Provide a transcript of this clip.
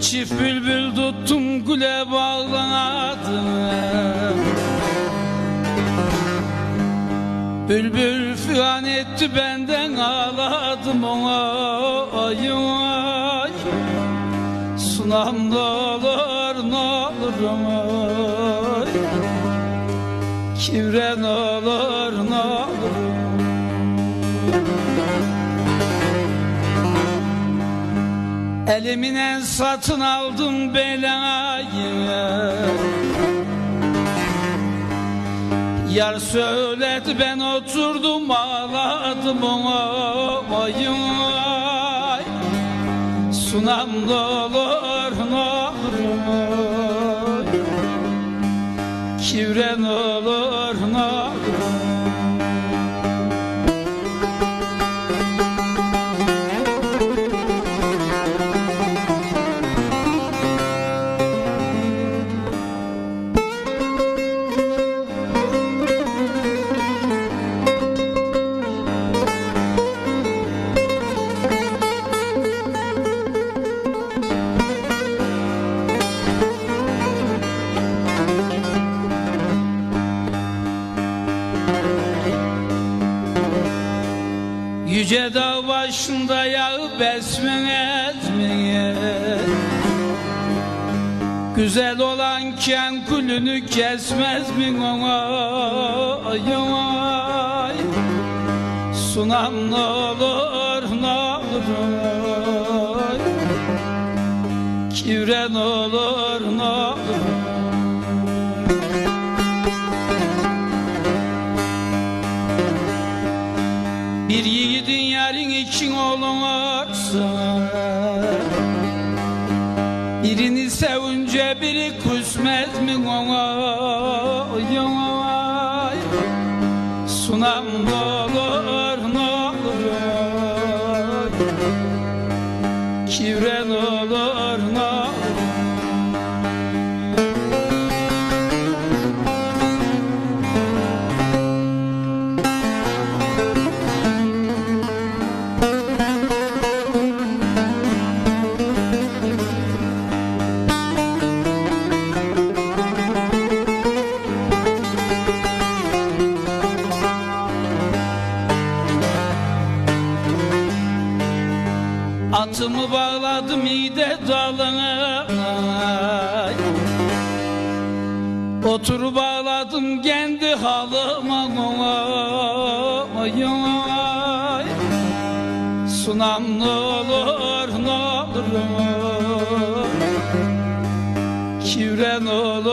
Çift bülbül tuttum güle bağlanadım. Bülbül filan etti benden ağladım ona ay ay. Sunam ne olur ne olur ay. Kimren olur ne olur Eliminen satın aldım belayı Yar söyledi ben oturdum ağladım Vay vay Sunam da olur ne olur vay. Kivren olur Yüce dağ başında yağı besmen etmeye. Güzel olan ken kulünü kesmez mi? Ona ay ay. Sunam ne olur ne olur Kivren olur ne olur Bir yiğidin yarın için olursa Birini sevince biri küsmez mi ona. Sunam olur ne olur. Kivren olur Atımı bağladım ide dalına. Oturup bağladım kendi halıma ay, ay. Sunam ne olur ne olur. Kivren olur